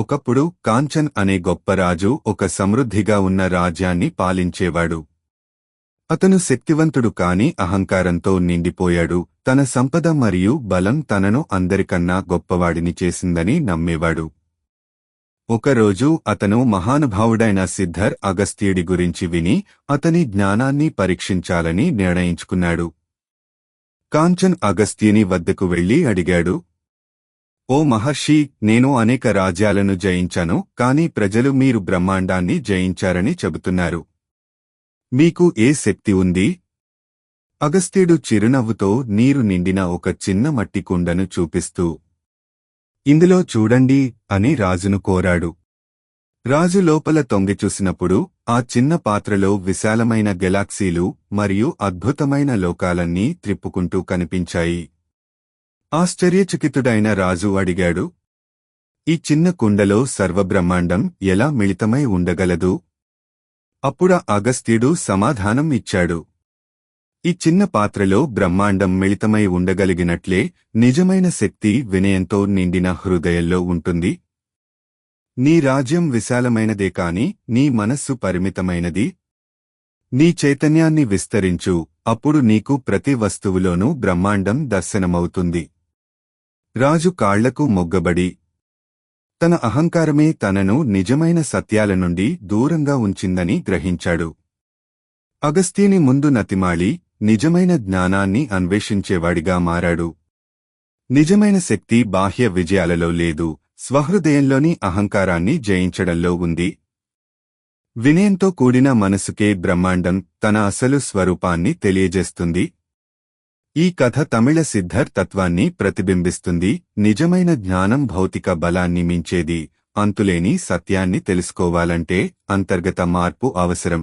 ఒకప్పుడు కాంచన్ అనే గొప్ప రాజు ఒక సమృద్ధిగా ఉన్న రాజ్యాన్ని పాలించేవాడు. అతను శక్తివంతుడు కాని అహంకారంతో నిండిపోయాడు. తన సంపద మరియు బలం తనను అందరికన్నా గొప్పవాడిని చేసిందని నమ్మేవాడు. ఒకరోజు అతను మహానుభావుడైన సిద్ధర్ అగస్త్యుడి గురించి విని అతని జ్ఞానాన్ని పరీక్షించాలని నిర్ణయించుకున్నాడు. కాంచన్ అగస్త్యుని వద్దకు వెళ్ళి అడిగాడు ఓ మహర్షి నేను అనేక రాజ్యాలను జయించాను కాని ప్రజలు మీరు బ్రహ్మాండాన్ని జయించారని చెబుతున్నారు. మీకు ఏ శక్తి ఉంది? అగస్త్యుడు చిరునవ్వుతో నీరు నిండిన ఒక చిన్న మట్టి కుండను చూపిస్తూ ఇందులో చూడండి అని రాజును కోరాడు. రాజు లోపల తొంగి చూసినప్పుడు ఆ చిన్న పాత్రలో విశాలమైన గెలాక్సీలు మరియు అద్భుతమైన లోకాలన్నీ త్రిప్పుకుంటూ కనిపించాయి. ఆశ్చర్యచకితుడైన రాజు అడిగాడు ఈ చిన్న కుండలో సర్వబ్రహ్మాండం ఎలా మిళితమై ఉండగలదు? అప్పుడ అగస్త్యుడు సమాధానం ఇచ్చాడు ఈ చిన్న పాత్రలో బ్రహ్మాండం మిళితమై ఉండగలిగినట్లే నిజమైన శక్తి వినయంతో నిండిన హృదయంలో ఉంటుంది. నీ రాజ్యం విశాలమైనదే కాని నీ మనస్సు పరిమితమైనది. నీ చైతన్యాన్ని విస్తరించు అప్పుడు నీకు ప్రతి వస్తువులోనూ బ్రహ్మాండం దర్శనమవుతుంది. రాజు కాళ్ళకు మొగ్గబడి తన అహంకారమే తనను నిజమైన సత్యాల నుండి దూరంగా ఉంచిందని గ్రహించాడు. అగస్తీని ముందు నతిమాళి నిజమైన జ్ఞానాన్ని అన్వేషించేవాడిగా మారాడు. నిజమైన శక్తి బాహ్య విజయాలలో లేదు స్వహృదయంలోని అహంకారాన్ని జయించడంలో ఉంది. వినయంతో కూడిన మనసుకే బ్రహ్మాండం తన అసలు స్వరూపాన్ని తెలియజేస్తుంది. ఈ కథ తమిళ సిద్ధర్ తత్వాన్ని ప్రతిబింబిస్తుంది. నిజమైన జ్ఞానం భౌతిక బలాన్ని మించేది. అంతులేని సత్యాన్ని తెలుసుకోవాలంటే అంతర్గత మార్పు అవసరం.